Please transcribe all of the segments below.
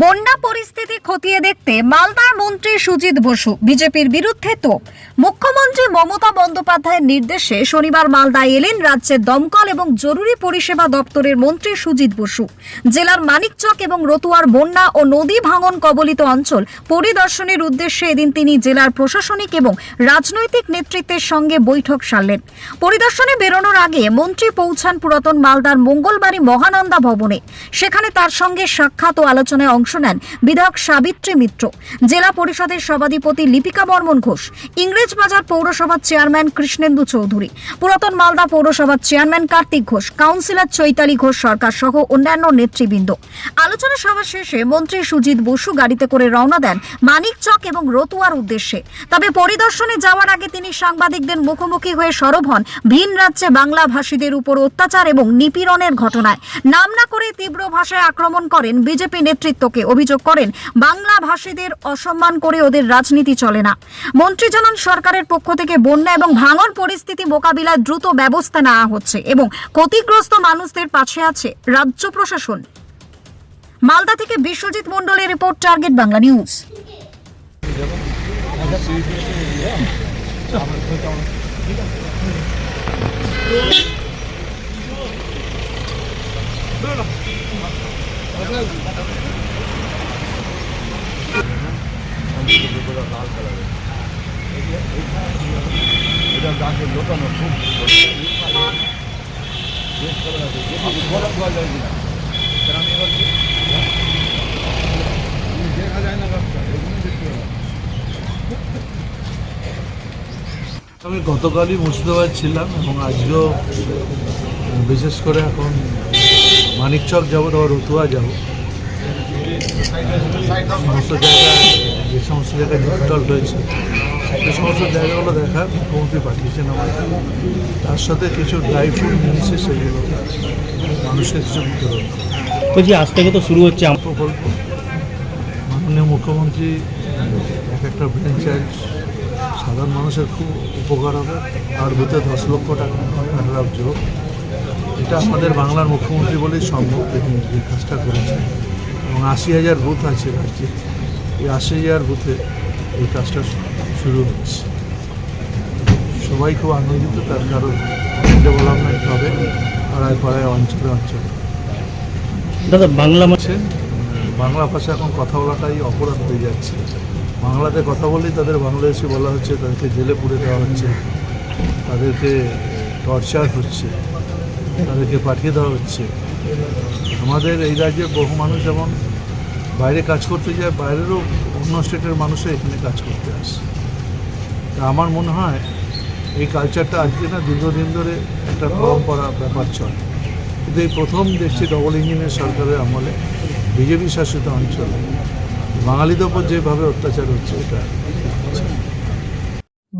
বন্যা পরিস্থিতি খতিয়ে দেখতে মালদার মন্ত্রী সুজিত বসু, বিজেপির বিরুদ্ধে তো। মুখ্যমন্ত্রী মমতা বন্দ্যোপাধ্যায়ের নির্দেশে শনিবার মালদায় এলেন রাজ্যের দমকল এবং জরুরি পরিষেবা দপ্তরের মন্ত্রী সুজিত বসু। জেলার মানিকচক এবং রতুয়ার বন্যা ও নদী ভাঙন কবলিত অঞ্চল পরিদর্শনের উদ্দেশ্যে এদিন তিনি জেলার প্রশাসনিক এবং রাজনৈতিক নেতৃত্বের সঙ্গে বৈঠক সারলেন। পরিদর্শনে বেরোনোর আগে মন্ত্রী পৌঁছান পুরাতন মালদার মঙ্গলবাড়ি মহানন্দা ভবনে। সেখানে তার সঙ্গে সাক্ষাৎ ও আলোচনায় অংশ নেন বিধায়ক সাবিত্রী মিত্র। জেলা পরিষদের সভাধিপতি লিপিকা বর্মন ঘোষ, ইংরেজবাজার পৌরসভার চেয়ারম্যান কৃষ্ণেন্দু চৌধুরী, পুরাতন মালদা পৌরসভার চেয়ারম্যান কার্তিক ঘোষ, কাউন্সিলর চৈতালি ঘোষ সরকার সহ অন্যান্য নেতৃবৃন্দ। আলোচনা সভা শেষে মন্ত্রী সুজিত বসু গাড়িতে করে রওনা দেন মানিকচক এবং রতুয়ার উদ্দেশ্যে। তবে পরিদর্শনে যাওয়ার আগে তিনি সাংবাদিকদের মুখোমুখি হয়ে সরব হন ভিন রাজ্যে বাংলা ভাষীদের উপর অত্যাচার এবং নিপীড়নের ঘটনায়। নাম না করে তীব্র ভাষায় আক্রমণ করেন বিজেপি নেতৃত্বকে অভিযোগ করেন, বাংলা ভাষীদের অসম্মান করে ওদের রাজনীতি চলে না। মন্ত্রী জানান, সরকারের পক্ষ থেকে বন্যা এবং ভাঙন পরিস্থিতি মোকাবিলায় দ্রুত ব্যবস্থা নেওয়া হচ্ছে এবং ক্ষতিগ্রস্ত মানুষদের পাশে আছে রাজ্য প্রশাসন। মালদা থেকে বিশ্বজিৎ মন্ডলের রিপোর্ট, টার্গেট বাংলা নিউজ। এটা গাছে লোকানো খুব আমি গতকালই মুর্শিদাবাদ ছিলাম এবং আজকেও বিশেষ করে এখন মানিকচক যাব, তারপর রতুয়া যাব। সমস্ত জায়গায় যে সমস্ত জায়গায় ডিফিকাল্ট হয়েছে সে সমস্ত জায়গাগুলো দেখার মুখ্যমন্ত্রী পাঠিয়েছেন আমাকে। তার সাথে কিছু ড্রাই ফ্রুট নিয়েছে সেগুলো মানুষের কিছু বিতরণ বলছি আজ থেকে তো শুরু হচ্ছে প্রকল্প। মাননীয় মুখ্যমন্ত্রী এক একটা ব্রাঞ্চাইজ সাধারণ মানুষের খুব উপকার হবে। আর বুথে দশ লক্ষ টাকা যোগ। এটা আমাদের বাংলার মুখ্যমন্ত্রী বলেই সম্ভব তিনি এই কাজটা করেছেন। এবং আশি হাজার বুথ আছে রাজ্যে। এই আশি হাজার বুথে এই কাজটা শুরু হচ্ছে সবাই খুব আনন্দিত তার কারণ ডেভেলপমেন্ট হবে পাড়ায় পাড়ায় অঞ্চলে অঞ্চলে। দাদা বাংলা হচ্ছে বাংলা ভাষা এখন কথা বলাটাই অপরাধ হয়ে যাচ্ছে। বাংলাতে কথা বললেই তাদের বাংলাদেশে বলা হচ্ছে তাদেরকে জেলে পুড়ে দেওয়া হচ্ছে তাদেরকে টর্চার হচ্ছে তাদেরকে পাঠিয়ে দেওয়া হচ্ছে। আমাদের এই রাজ্যে বহু মানুষ যেমন বাইরে কাজ করতে যায়, বাইরেরও অন্য স্টেটের মানুষে এখানে কাজ করতে আসে। তা আমার মনে হয় এই কালচারটা আজকে না দীর্ঘদিন ধরে একটা পরম্পরা ব্যাপার চলে। কিন্তু এই প্রথম দেখছি ডবল ইঞ্জিনের সরকারের আমলে, বিজেপি শাসিত অঞ্চলে, বাঙালিদের ওপর যেভাবে অত্যাচার হচ্ছে, এটা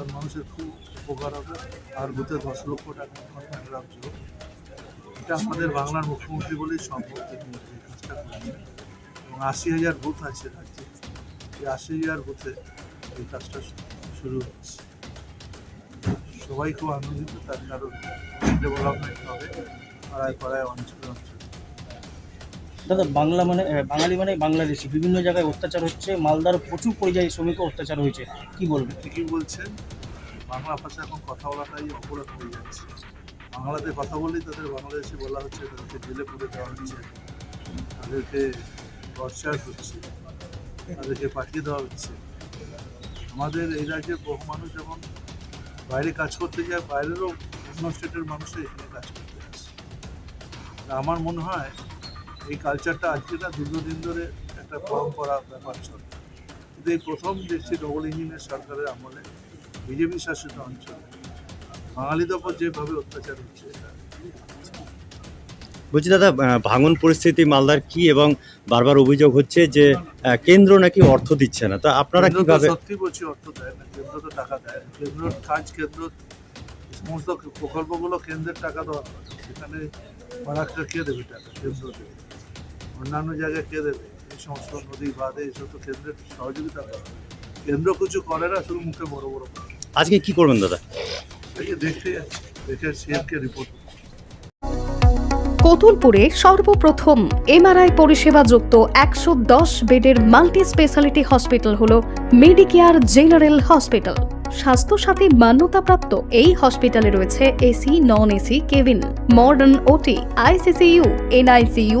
সাধারণ মানুষের খুব উপকার হবে। আর বুথে দশ লক্ষ টাকা যোগ এটা আমাদের বাংলার মুখ্যমন্ত্রী বলেই সম্ভব এই কাজটা এবং আশি হাজার বুথ আছে রাজ্যে। এই আশি হাজার বুথে এই কাজটা শুরু হচ্ছে। সবাই খুব আনন্দিত, তার কারণ ডেভেলপমেন্ট হবে। পাড়ায় পাড়ায় অঞ্চলে অঞ্চলে। দাদা, বাংলা মানে বাঙালি মানে বাংলাদেশি। বিভিন্ন জায়গায় অত্যাচার হচ্ছে, মালদার প্রচুর পরিযায়ী শ্রমিকও অত্যাচার হয়েছে। কি বলবেন? ঠিকই বলছেন। বাংলা ভাষা এখন কথা বলাটাই অপরাধ হয়ে যাচ্ছে। বাংলাতে কথা বললেই তাদের বাংলাদেশে বলা হচ্ছে, তাদেরকে জেলে পুড়ে দেওয়া হচ্ছে, তাদেরকে টর্চার হচ্ছে, তাদেরকে পাঠিয়ে দেওয়া হচ্ছে। আমাদের এই রাজ্যের বহু মানুষ যেমন বাইরে কাজ করতে যায়, বাইরেরও অন্য স্টেটের মানুষরা এখানে কাজ করতে আসছে তা আমার মনে হয় এই কালচারটা আজকে না দীর্ঘদিন ধরে একটা পরম্পরা ব্যাপার চলে কিন্তু এই প্রথম দেখছি ডবল ইঞ্জিনের সরকারের আমলে বিজেপি শাসিত অঞ্চলে। বাঙালিদের ওপর যেভাবে অত্যাচার হচ্ছে এটা বলছি দাদা ভাঙন পরিস্থিতি মালদার কি এবং বারবার অভিযোগ হচ্ছে যে কেন্দ্র নাকি অর্থ দিচ্ছে না। তা আপনারা কীভাবে সত্যি বলছি অর্থ দেয় না কেন্দ্র তো টাকা দেয়। কেন্দ্রের কাজ কেন্দ্র সমস্ত প্রকল্পগুলো কেন্দ্রের টাকা দেওয়া। সেখানে ফারাকটা কে দেবে টাকা? কেন্দ্র দেবে। অন্যান্য জায়গায় কে দেবে? এই সমস্ত নদী বাঁধে এসব তো কেন্দ্রের সহযোগিতা করে। কেন্দ্র কিছু করে না শুধু মুখে বড় বড় কথা। আজকে কি করবেন দাদা? এই দেখতে যাচ্ছি দেখে সিএমকে রিপোর্ট কতুলপুরে সর্বপ্রথম এমআরআই পরিষেবা যুক্ত একশো দশ বেডের মাল্টি স্পেশালিটি হসপিটাল হল মেডিকেয়ার জেনারেল হসপিটাল। স্বাস্থ্যসাথী মান্যতাপ্রাপ্ত এই হসপিটালে রয়েছে AC non AC cabin modern OT ICCU NICU